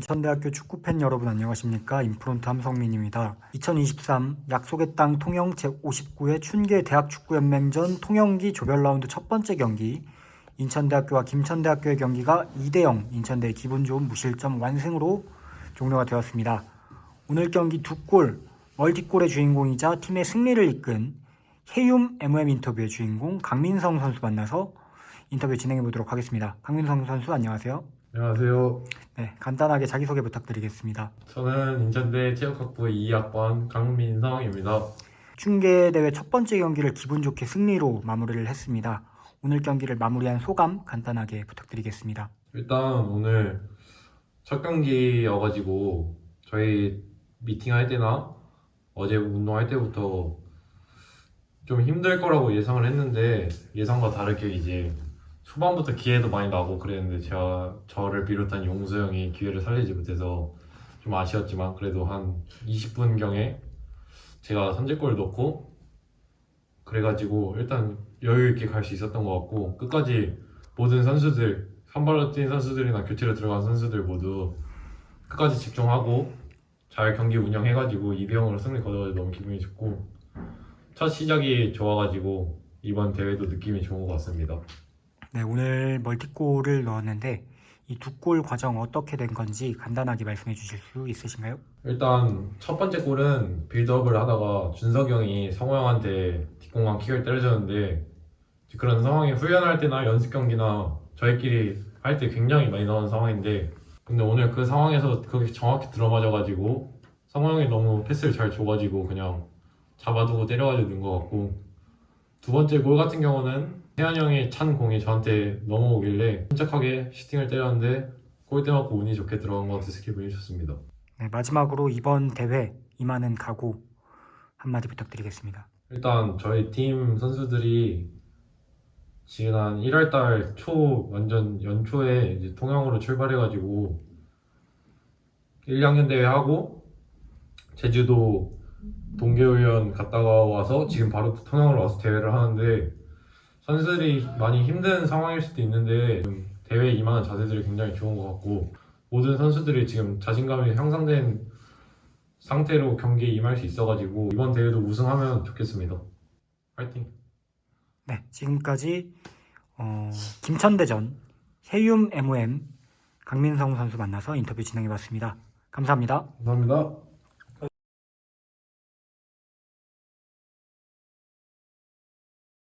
인천대학교 축구팬 여러분 안녕하십니까 인프론트 함성민입니다. 2023 약속의 땅 통영 제59회 춘계 대학축구연맹전 통영기 조별 라운드 첫 번째 경기 인천대학교와 김천대학교의 경기가 2대0 인천대의 기분 좋은 무실점 완승으로 종료가 되었습니다. 오늘 경기 두 골, 멀티골의 주인공이자 팀의 승리를 이끈 해윰 MM 인터뷰의 주인공 강민성 선수 만나서 인터뷰 진행해 보도록 하겠습니다. 강민성 선수 안녕하세요. 안녕하세요. 네, 간단하게 자기소개 부탁드리겠습니다. 저는 인천대 체육학부 2학번 강민성입니다. 춘계 대회 첫 번째 경기를 기분 좋게 승리로 마무리를 했습니다. 오늘 경기를 마무리한 소감 간단하게 부탁드리겠습니다. 일단 오늘 첫 경기여가지고 저희 미팅할 때나 어제 운동할 때부터 좀 힘들 거라고 예상을 했는데 예상과 다르게 이제 초반부터 기회도 많이 나고 그랬는데 제가 저를 비롯한 용수 형이 기회를 살리지 못해서 좀 아쉬웠지만 그래도 한 20분 경에 제가 선제골을 넣고 그래가지고 일단 여유 있게 갈 수 있었던 것 같고 끝까지 모든 선수들 선발로 뛴 선수들이나 교체로 들어간 선수들 모두 끝까지 집중하고 잘 경기 운영해가지고 2대 0으로 승리 거둬서 너무 기분이 좋고 첫 시작이 좋아가지고 이번 대회도 느낌이 좋은 것 같습니다. 네, 오늘 멀티골을 넣었는데 이 두 골 과정 어떻게 된 건지 간단하게 말씀해 주실 수 있으신가요? 일단 첫 번째 골은 빌드업을 하다가 준석이 형이 성호 형한테 뒷공간 킥을 때려줬는데 그런 상황이 훈련할 때나 연습 경기나 저희끼리 할 때 굉장히 많이 나오는 상황인데 근데 오늘 그 상황에서 그렇게 정확히 들어맞아가지고 성호 형이 너무 패스를 잘 줘가지고 그냥 잡아두고 때려가지고 넣은 것 같고 두 번째 골 같은 경우는 태환 형이 찬 공이 저한테 넘어오길래 침착하게 슈팅을 때렸는데 골대 맞고 운이 좋게 들어간 것 같아서 기분이 좋습니다. 네, 마지막으로 이번 대회 임하는 각오 한마디 부탁드리겠습니다. 일단 저희 팀 선수들이 지난 1월달 초 완전 연초에 이제 통영으로 출발해가지고 1, 2학년 대회 하고 제주도 동계훈련 갔다가 와서 지금 바로 통영으로 와서 대회를 하는데 선수들이 많이 힘든 상황일 수도 있는데 대회에 임하는 자세들이 굉장히 좋은 것 같고 모든 선수들이 지금 자신감이 향상된 상태로 경기에 임할 수 있어가지고 이번 대회도 우승하면 좋겠습니다. 파이팅! 네, 지금까지 어, 김천대전 해윰 MOM 강민성 선수 만나서 인터뷰 진행해 봤습니다. 감사합니다. 감사합니다.